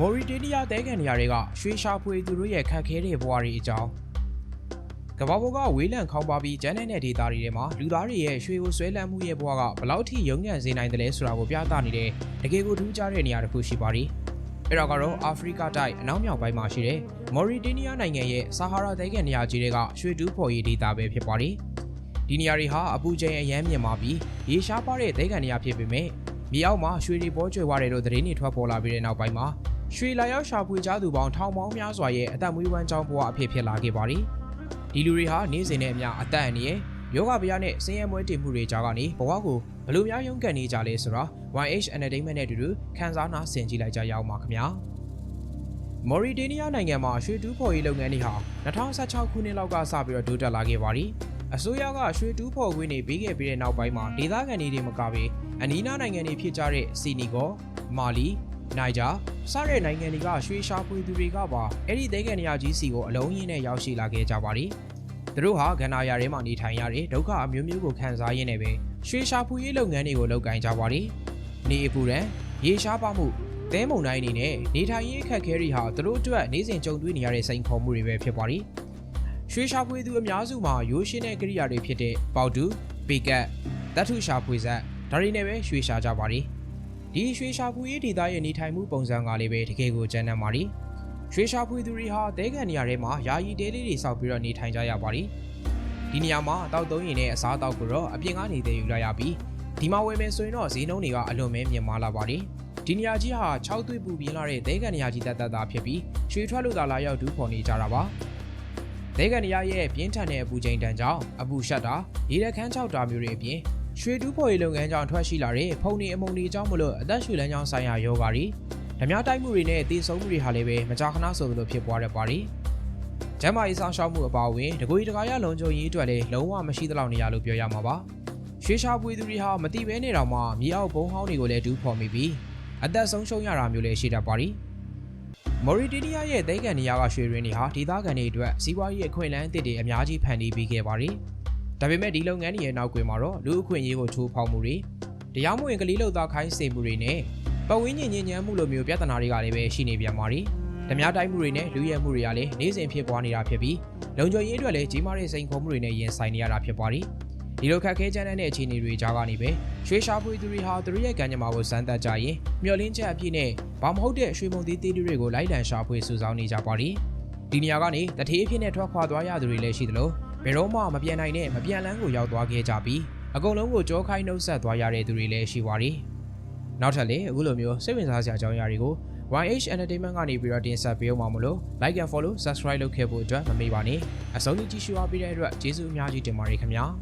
မော်ရီတေးနီးယားတဲကန်နေရာတွေကရွှေရှာဖွေသူတို့ရဲ့ခက်ခဲတဲ့ဘဝတွေအကြောင်းကမ္ဘာပေါ်ကဝေးလံခေါင်းပါပြီးကျန်းတဲ့ဒေသတွေထဲမှာလူသားတွေရဲ့ရွှေကိုဆွဲလန်းမှုရဲ့ဘဝကဘယ်လောက်ထိရုန်းကန်စေနိုင်တယ်လဲဆိုတာကိုပြသနေတဲ့တကယ်ကိုထူးခြားတဲ့နေရာတစ်ခုရှိပါတယ်။အဲ့ဒါကတော့အာဖရိကတိုက်အနောက်မြောက်ပိုင်းမှာရှိတဲ့မော်ရီတေးနီးယားနိုင်ငံရဲ့ဆာဟာရာတဲကန်နေရာကြီးတွေကရွှေတူးဖော်ရေးဒေသပဲဖြစ်ပါတယ်။ဒီနေရာတွေဟာအပူချိန်အရမ်းမြင့်မာပြီးရေရှားပါတဲ့တဲကန်နေရာဖြစ်ပေမဲ့မြေအောက်မှာရွှေတွေပေါ်ကျွယ်ဝတယ်လို့သတင်းတွေထွက်ပေါ်လာပြီးတဲ့နောက်ပိုင်းမှာ ရွှေလာရောက်ရှာဖွေကြသူပေါင်းထောင်ပေါင်းများစွာရဲ့အသက်မွေးဝမ်းကြောင်းဘဝအဖြစ်ဖြစ်လာခဲ့ပါတယ်။ဒီလူတွေဟာနေ့စဉ်နဲ့အမျှအသက်အန္တရာယ်ယောဂဗျာနဲ့ဆင်းရဲမွဲတေမှုတွေကြားကနေဘဝကိုဘယ်လိုများရုန်းကန်နေကြလဲဆိုတာ YH Entertainment နဲ့အတူတူခန်းစားနာဆင်ကြည့်လိုက်ကြရအောင်ပါခင်ဗျာ။မော်ရီတေးနီးယားနိုင်ငံမှာရွှေတူးဖော်ရေးလုပ်ငန်းတွေဟာ2016ခုနှစ်လောက်ကစပြီးတော့တိုးတက်လာခဲ့ပါတယ်။အစိုးရကရွှေတူးဖော်ခွင့်တွေပေးခဲ့ပြီးတဲ့နောက်ပိုင်းမှာဒေသခံတွေတွေမကဘဲအနီးနားနိုင်ငံတွေဖြစ်ကြတဲ့စီနီဂေါမာလီ နိုင်ဂျာစတဲ့နိုင်ငံတွေကရွှေရှာဖွေသူတွေကပါအဲ့ဒီတဲကန်နေရာကြီးစီကိုအလုံးရင်းနဲ့ရောက်ရှိလာခဲ့ကြပါတယ်။သူတို့ဟာကန္နာယာထဲမှာနေထိုင်ရတဲ့ဒုက္ခအမျိုးမျိုးကိုခံစားရင်းနဲ့ပဲရွှေရှာဖွေရေးလုပ်ငန်းတွေကိုလုပ်ကိုင်ကြပါတယ်။နေအပူရန်ရေရှားပါမှုတဲမုံတိုင်းအနေနဲ့နေထိုင်ရေးအခက်အခဲတွေဟာသူတို့အတွက်နေစဉ်ကြုံတွေ့နေရတဲ့စိန်ခေါ်မှုတွေပဲဖြစ်ပါတယ်။ရွှေရှာဖွေသူအများစုမှာရိုးရှင်းတဲ့ကိရိယာတွေဖြစ်တဲ့ပေါတူပေကတ်တတ်ထုရှာဖွေဆက်ဒါတွေနဲ့ပဲရွှေရှာကြပါတယ်။ ဒီရွှေရှာဖွေရေးဒေသရဲ့နေထိုင်မှုပုံစံကလေးပဲတကယ်ကိုကျန်းတမ်းပါလိရွှေရှာဖွေသူတွေဟာတဲကန်နေရာထဲမှာယာယီတဲလေးတွေစောက်ပြီးတော့နေထိုင်ကြရပါလိဒီနေရာမှာတောက်သုံးရင်နဲ့အစားတောက်ကိုတော့အပြင်ကနေတည်ယူလိုက်ရပြီးဒီမှာဝယ်မယ်ဆိုရင်တော့ဈေးနှုန်းတွေကအလွန်ပဲမြင့်မားလာပါလိဒီနေရာကြီးဟာ6သွေးပူပြင်းလာတဲ့တဲကန်နေရာကြီးတတ်တတ်တာဖြစ်ပြီးရွှေထွက်လို့သာလာရောက်ဒူးဖော်နေကြတာပါတဲကန်နေရာရဲ့ပြင်းထန်တဲ့အပူချိန်တန်ကြောင့်အပူရှက်တာရေလက်ခန်းချောက်တာမျိုးတွေအပြင် ရွှေတူးဖော်ရေးလုပ်ငန်းကြောင့်ထွက်ရှိလာတဲ့ဖုန်နေအမုံတွေကြောင့်မလို့အသက်ရှူလမ်းကြောင်းဆိုင်ရာယောဂါတွေဓမြတိုက်မှုတွေနဲ့တည်ဆုံမှုတွေဟာလည်းပဲမကြာခဏဆိုသလိုဖြစ်ပွားတတ်ပါတယ်။ကျမ်းမာရေးဆောင်ရှောက်မှုအပါအဝင်တကွေတကာရလုံခြုံရေးအတွက်လည်းလုံးဝမရှိသလောက်နေရလို့ပြောရမှာပါ။ရွှေရှာပွေသူတွေဟာမတိဘဲနေတော့မှမြေအောက်ဘုံဟောင်းတွေကိုလည်းတူးဖော်မိပြီးအသက်ဆုံးရှုံးရတာမျိုးလည်းရှိတတ်ပါတယ်။မော်ရီတီနီးယားရဲ့သိန်းကန်နေရာကရွှေရင်းတွေဟာဒေသခံတွေအတွက်စီးပွားရေးအခွင့်အလမ်းအသစ်တွေအများကြီးဖန်တီးပေးခဲ့ပါတယ်။ ဒါပေမဲ့ဒီလုပ်ငန်းတွေရဲ့နောက်ကွယ်မှာတော့လူအခွင့်အရေးကိုထိုးဖောက်မှုတွေတရားမဝင်ကလေးလုပ်သားခိုင်းစေမှုတွေနဲ့ပတ်ဝန်းကျင်ညဉ့်ညမ်းမှုလိုမျိုးပြဿနာတွေကလည်းပဲရှိနေပြန်ပါပြီ။ဓမြတိုက်မှုတွေနဲ့လူရဲမှုတွေကလည်းနေ့စဉ်ဖြစ်ပွားနေတာဖြစ်ပြီးလုံခြုံရေးအတွက်လည်းကြီးမားတဲ့စိန်ခေါ်မှုတွေနဲ့ရင်ဆိုင်နေရတာဖြစ်ပါတယ်။ဒီလိုခက်ခဲကြမ်းတမ်းတဲ့အခြေအနေတွေကြားကနေပဲရွှေရှာဖွေသူတွေဟာသူတို့ရဲ့ကံကြမ္မာကိုစမ်းသပ်ကြရင်မျောလင်းချက်အပြည့်နဲ့ဘာမဟုတ်တဲ့ရွှေမုံသီးသေးတွေကိုလိုက်လံရှာဖွေစုဆောင်းနေကြပါတယ်။ဒီနေရာကနေတထေးအဖြစ်နဲ့ထွက်ခွာသွားရသူတွေလည်းရှိသလို ဘယ်တော့မှမပြန်နိုင်တဲ့မပြန်လန်းကိုရောက်သွားခဲ့ကြပြီးအကုန်လုံးကိုကြောခိုင်းနှုတ်ဆက်သွားရတဲ့သူတွေလည်းရှိပါတယ်။နောက်ထပ်လည်းအခုလိုမျိုးစိတ်ဝင်စားစရာအကြောင်းအရာတွေကို YH Entertainment ကနေပြီးတော့တင်ဆက်ပေးအောင်ပါမလို့ like and follow subscribe လုပ်ခဲ့ဖို့အတွက်မမေ့ပါနဲ့။အဆုံးထိကြည့်ရှုအားပေးတဲ့အတွက်ကျေးဇူးအများကြီးတင်ပါတယ်ခင်ဗျာ။